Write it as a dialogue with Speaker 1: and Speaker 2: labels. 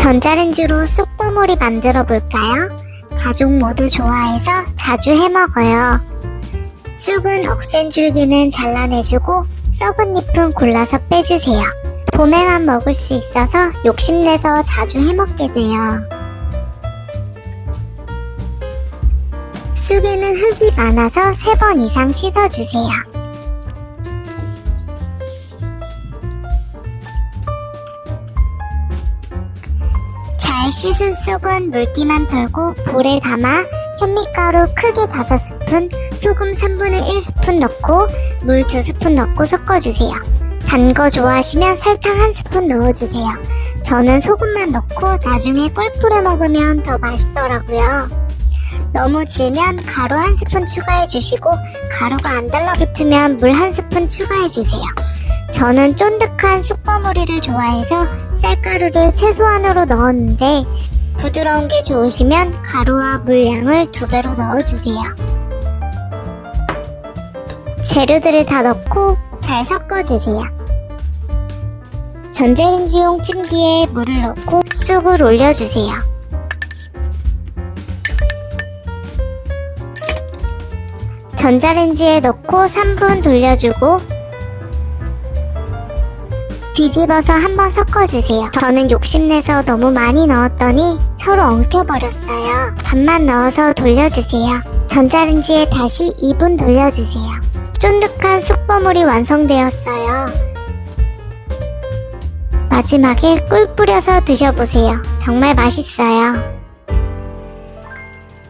Speaker 1: 전자레인지로 쑥버무리 만들어 볼까요? 가족 모두 좋아해서 자주 해 먹어요. 쑥은 억센 줄기는 잘라내주고 썩은 잎은 골라서 빼주세요. 봄에만 먹을 수 있어서 욕심내서 자주 해 먹게 돼요. 쑥에는 흙이 많아서 3번 이상 씻어주세요. 잘 씻은 쑥은 물기만 털고 볼에 담아 현미가루 크게 5스푼, 소금 3분의 1스푼 넣고 물 2스푼 넣고 섞어주세요. 단 거 좋아하시면 설탕 1스푼 넣어주세요. 저는 소금만 넣고 나중에 꿀 뿌려 먹으면 더 맛있더라고요. 너무 질면 가루 한 스푼 추가해 주시고 가루가 안 달라붙으면 물한 스푼 추가해 주세요. 저는 쫀득한 쑥버무리를 좋아해서 쌀가루를 최소한으로 넣었는데 부드러운 게 좋으시면 가루와 물량을 두 배로 넣어주세요. 재료들을 다 넣고 잘 섞어주세요. 전자레인지용 찜기에 물을 넣고 쑥을 올려주세요. 전자레인지에 넣고 3분 돌려주고 뒤집어서 한번 섞어주세요. 저는 욕심내서 너무 많이 넣었더니 서로 엉켜버렸어요. 반만 넣어서 돌려주세요. 전자레인지에 다시 2분 돌려주세요. 쫀득한 쑥버물이 완성되었어요. 마지막에 꿀 뿌려서 드셔보세요. 정말 맛있어요.